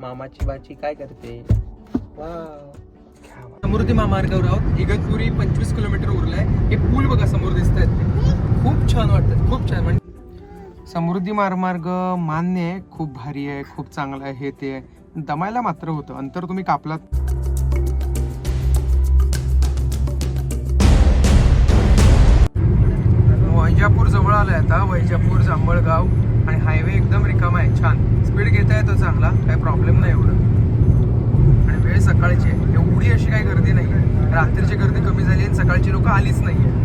मामाची बाची काय करते. समृद्धी महामार्गावर आहोत. इगतपुरी पंचवीस किलोमीटर उरलाय. हे पूल बघा समोर दिसत आहेत खूप छान वाटतात खूप छान. म्हणजे समृद्धी महामार्ग मान्य आहे. खूप भारी आहे. खूप चांगलं आहे. हे ते आहे. दमायला मात्र होतं. अंतर तुम्ही कापलात. वैजापूर जवळ आलाय आता. वैजापूर जांभळगाव आणि हायवे एकदम रिकामा आहे. छान. स्पीड घेता येतो चांगला काही प्रॉब्लेम नाही एवढं. आणि वेळ सकाळची आहे. एवढी अशी काही गर्दी नाही. रात्रीची गर्दी कमी झाली आणि सकाळची लोक आलीच नाहीये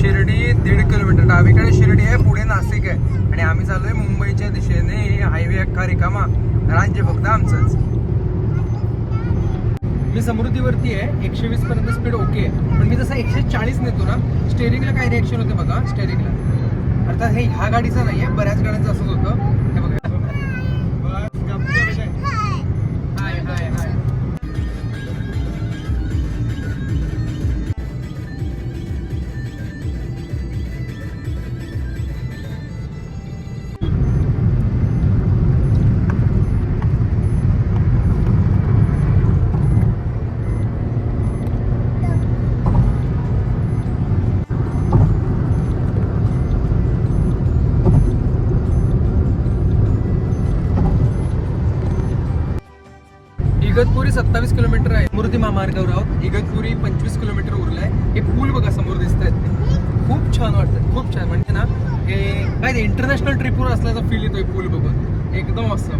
शिर्डी दीड किलोमीटर. डावीकडे शिर्डी आहे पुढे नाशिक आहे. आणि आम्ही चाललोय मुंबईच्या दिशेने. हायवे अख्खा रिकामा. राज्य फक्त आमचंच. मी समृद्धीवरती आहे. एकशे वीस पर्यंत स्पीड ओके आहे. पण मी जसं एकशे चाळीस नेतो ना स्टेरिंगला काय रिॲक्शन होते बघा. स्टेरिंगला अर्थात हे ह्या गाडीचं नाही आहे बऱ्याच गाड्यांचं असंच होतं. इगतपुरी सत्तावीस किलोमीटर आहे. मूर्ती महामार्गावर आहोत. इगतपुरी पंचवीस किलोमीटर उरलाय. हे पूल बघा समोर दिसत आहेत खूप छान वाटतात खूप छान. म्हणजे ना हे काय इंटरनॅशनल ट्रिपवर असल्याचा फील येतोय पूल बघून. एकदम असं.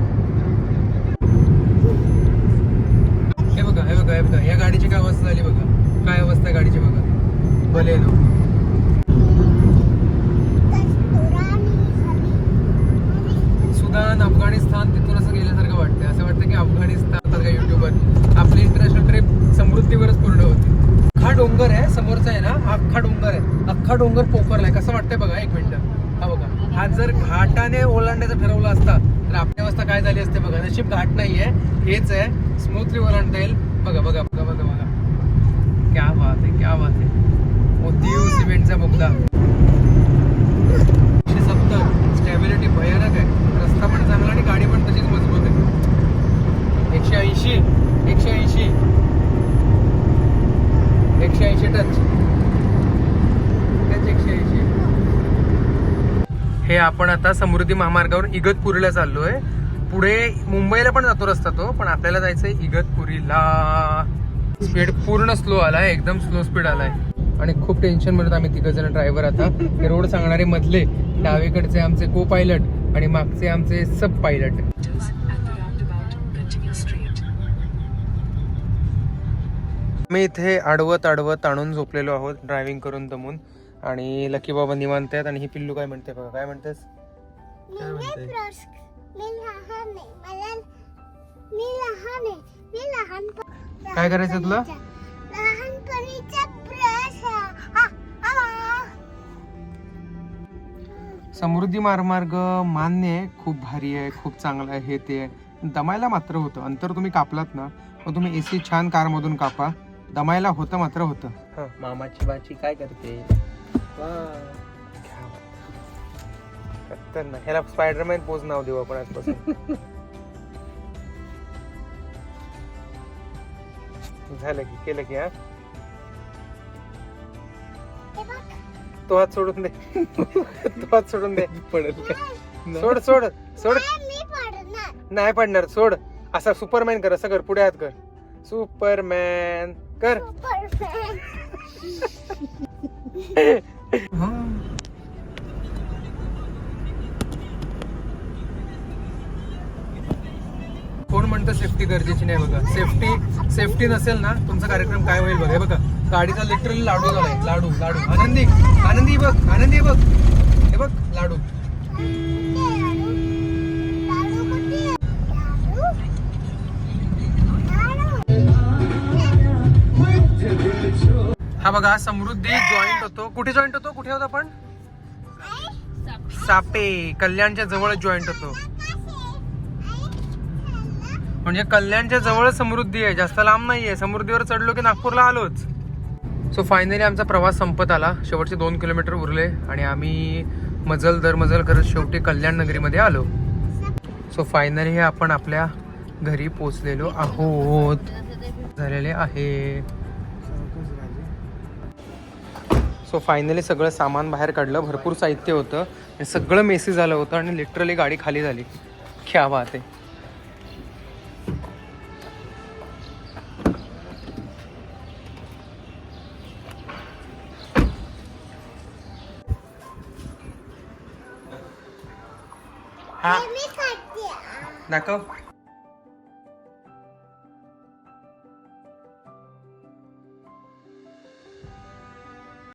हे बघा हे बघा हे बघा. या गाडीची काय अवस्था झाली बघा. काय अवस्था आहे गाडीची बघा. भले सुदान अफगाणिस्तान तिथून असं गेल्यासारखं वाटतं असं वाटतं की अफगाणिस्तान सारखा युट्यूबर आपली इंटरनॅशनल ट्रिप समृद्धीवरच पूर्ण होती. अख्खा डोंगर आहे समोरचा आहे ना? हा अख्खा डोंगर आहे. अख्खा डोंगर पोखरलाय कसं वाटतंय बघा एक मिनिट. हा बघा. हा जर घाटाने ओलांडायचं ठरवलं असता तर आपली अवस्था काय झाली असते बघा. नशीब घाट नाहीये. हेच आहे. स्मूथली ओलांडता येईल. बघा बघा बघा बघा बघा. क्या बात आहे क्या बात आहे. मोतीव सिमेंटचा बोगदा एकशे सत्तर स्टॅबिलिटी भयानक आहे रस्ता पण चांगला आणि गाडी पण तशीच मजबूत आहे एकशे ऐंशी एकशे ऐंशी टच एकशे ऐंशी. हे आपण आता समृद्धी महामार्गावर इगतपुरीला चाललोय. पुढे मुंबईला पण जातो रस्ता तो पण आपल्याला जायचंय इगतपुरीला. स्पीड पूर्ण स्लो आलाय एकदम स्लो स्पीड आलाय. आणि खूप टेन्शनमध्ये आम्ही तिघ जण ड्रायव्हर आता. हे रोड सांगणारे मधले डावीकडचे आमचे को पायलट आणि मागचे आमचे सब पायलट मी इथे आडवत आडवत आणून झोपलेलो आहोत ड्रायव्हिंग करून दमून. आणि लकी बाबा निवांत आहेत आणि ही पिल्लू काय म्हणते बघा काय म्हणतेस? काय म्हणते काय करायचं तुला? समृद्धी महामार्ग मान्य आहे खूप भारी आहे खूप चांगलं आहे हे ते दमायला मात्र होतं. अंतर तुम्ही कापलात ना मग तुम्ही एसी छान कारमधून कापा. दमायला होतं मात्र होतं. हा, मामाची बाची काय करते? वाव. क्या बात. खतरनाक. ह्याला स्पायडरमॅन पोज नाव देऊ आपण आजपासून. झालं की केलं की हा? तो हात सोडून दे. तो हात सोडून दे. पडेल का? सोड सोड सोड. मी पडणार. नाही पडणार सोड. असा सुपरमॅन कर असं कर पुढे हात कर. सुपरमॅन कर कोण म्हणतं सेफ्टी गरजेची नाही बघा. सेफ्टी सेफ्टी नसेल ना तुमचा कार्यक्रम काय होईल बघा. हे बघा गाडीचा लिटरली लाडू झालाय. लाडू लाडू. आनंदी आनंदी बघ आनंदी बघ. हे बघ लाडू. हा बघा समृद्धी जॉईंट होतो. कुठे जॉईंट होतो? कुठे होतो आपण? सापे. कल्याणच्या जवळ जॉईंट होतो. म्हणजे कल्याणच्या जवळ समृद्धी आहे. जास्त लांब नाहीये. समृद्धीवर चढलो की नागपूरला आलोच. सो फायनली आमचा प्रवास संपत आला. शेवटचे दोन किलोमीटर उरले आणि आम्ही मजल दर मजल करत शेवटी कल्याण नगरीमध्ये आलो. सो फायनली आपण आपल्या घरी पोचलेलो आहोत. झालेले आहे. सो फायनली सगळं सामान बाहेर काढलं. भरपूर साहित्य होतं. आणि सगळं मेसी झालं होतं आणि लिटरली गाडी खाली झाली. क्या बात आहे. हा. मी खाते दाखव.